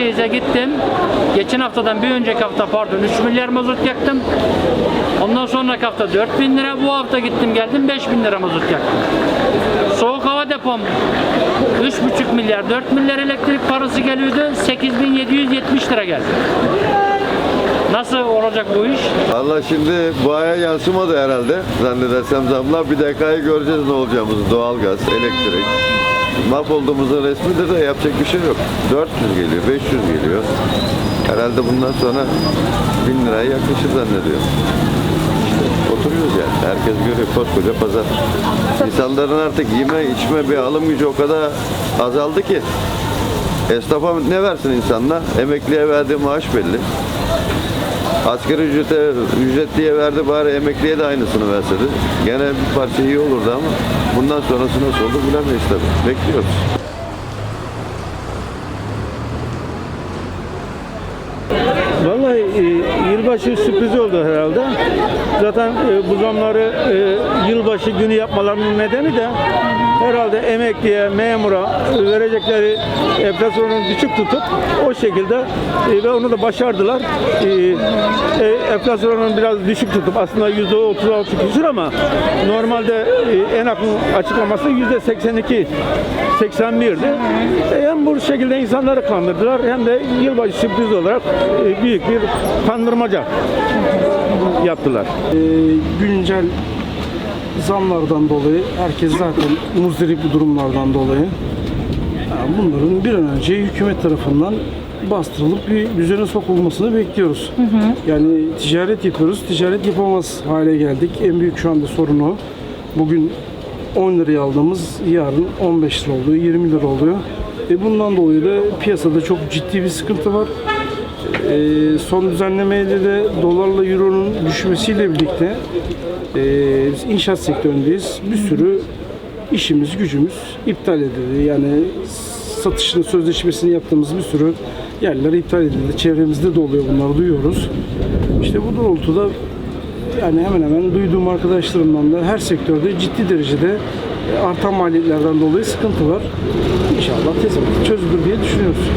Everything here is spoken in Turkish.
Köyceğiz'e gittim. Geçen haftadan bir önceki hafta pardon 3 milyar mazot yaktım. Ondan sonraki hafta 4 bin lira. Bu hafta gittim geldim 5 bin lira mazot yaktım. Soğuk hava depom 3,5 milyar 4 milyar elektrik parası geliyordu. 8770 lira geldi. Nasıl olacak bu iş? Valla şimdi bu aya yansımadı herhalde. Zannedersem zamlar bir dakikayı göreceğiz ne olacağımızı. Doğalgaz, elektrik. Mahvolduğumuzun resmidir de yapacak bir şey yok. 400 geliyor, 500 geliyor. Herhalde bundan sonra 1000 liraya yaklaşır zannediyorum. İşte oturuyoruz yani. Herkes görüyor koskoca pazar. İnsanların artık yeme içme bir alım gücü o kadar azaldı ki. Esnafa ne versin insanlar? Emekliye verdiği maaş belli. Asgari ücrete, ücretliye verdi bari emekliye de aynısını verseydi. Gene bir parça iyi olurdu ama bundan sonrası nasıl olur bilemeyiz tabii. Bekliyoruz. Vallahi e, yılbaşı sürprizi oldu herhalde. Zaten e, bu zamları e, yılbaşı günü yapmalarının nedeni de herhalde emekliye, memura verecekleri enflasyonu düşük tutup o şekilde e, ve onu da başardılar. E, e, biraz düşük tutup aslında yüzde 36 küsur ama normalde e, en yakın açıklaması yüzde 82 81'di. E, hem bu şekilde insanları kandırdılar hem de yılbaşı sürpriz olarak e, büyük bir kandırmaca yaptılar. Ee, güncel zamlardan dolayı herkes zaten muzdarip bu durumlardan dolayı yani bunların bir an önce hükümet tarafından bastırılıp bir düzene sokulmasını bekliyoruz. Yani ticaret yapıyoruz, ticaret yapamaz hale geldik. En büyük şu anda sorun o. Bugün 10 liraya aldığımız yarın 15 lira oluyor, 20 lira oluyor. E bundan dolayı da piyasada çok ciddi bir sıkıntı var. Ee, son düzenlemeyle de dolarla euronun düşmesiyle birlikte e, biz inşaat sektöründeyiz. Bir sürü işimiz, gücümüz iptal edildi. Yani satışını, sözleşmesini yaptığımız bir sürü yerler iptal edildi. Çevremizde de oluyor bunları duyuyoruz. İşte bu doğrultuda yani hemen hemen duyduğum arkadaşlarımdan da her sektörde ciddi derecede artan maliyetlerden dolayı sıkıntı var. İnşallah tez çözülür diye düşünüyoruz.